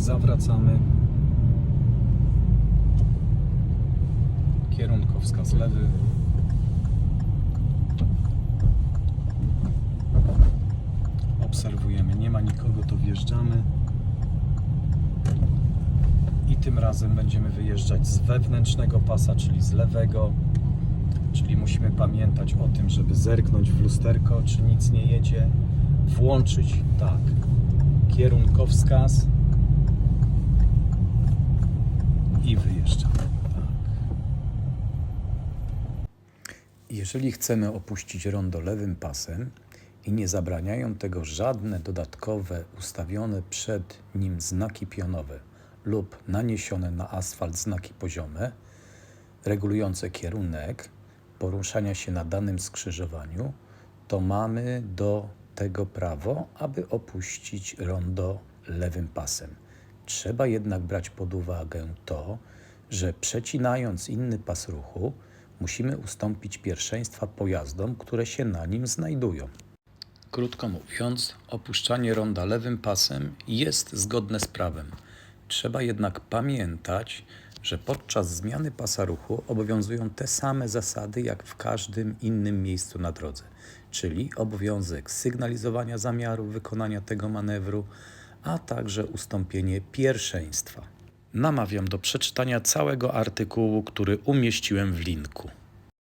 zawracamy. Kierunkowskaz lewy. Obserwujemy, nie ma nikogo, to wjeżdżamy. I tym razem będziemy wyjeżdżać z wewnętrznego pasa, czyli z lewego. Czyli musimy pamiętać o tym, żeby zerknąć w lusterko, czy nic nie jedzie. Włączyć, tak, kierunkowskaz i wyjeżdżamy. Tak. Jeżeli chcemy opuścić rondo lewym pasem i nie zabraniają tego żadne dodatkowe ustawione przed nim znaki pionowe lub naniesione na asfalt znaki poziome, regulujące kierunek poruszania się na danym skrzyżowaniu, to mamy do tego prawo, aby opuścić rondo lewym pasem. Trzeba jednak brać pod uwagę to, że przecinając inny pas ruchu, musimy ustąpić pierwszeństwa pojazdom, które się na nim znajdują. Krótko mówiąc, opuszczanie ronda lewym pasem jest zgodne z prawem. Trzeba jednak pamiętać, że podczas zmiany pasa ruchu obowiązują te same zasady jak w każdym innym miejscu na drodze, czyli obowiązek sygnalizowania zamiaru wykonania tego manewru, a także ustąpienie pierwszeństwa. Namawiam do przeczytania całego artykułu, który umieściłem w linku.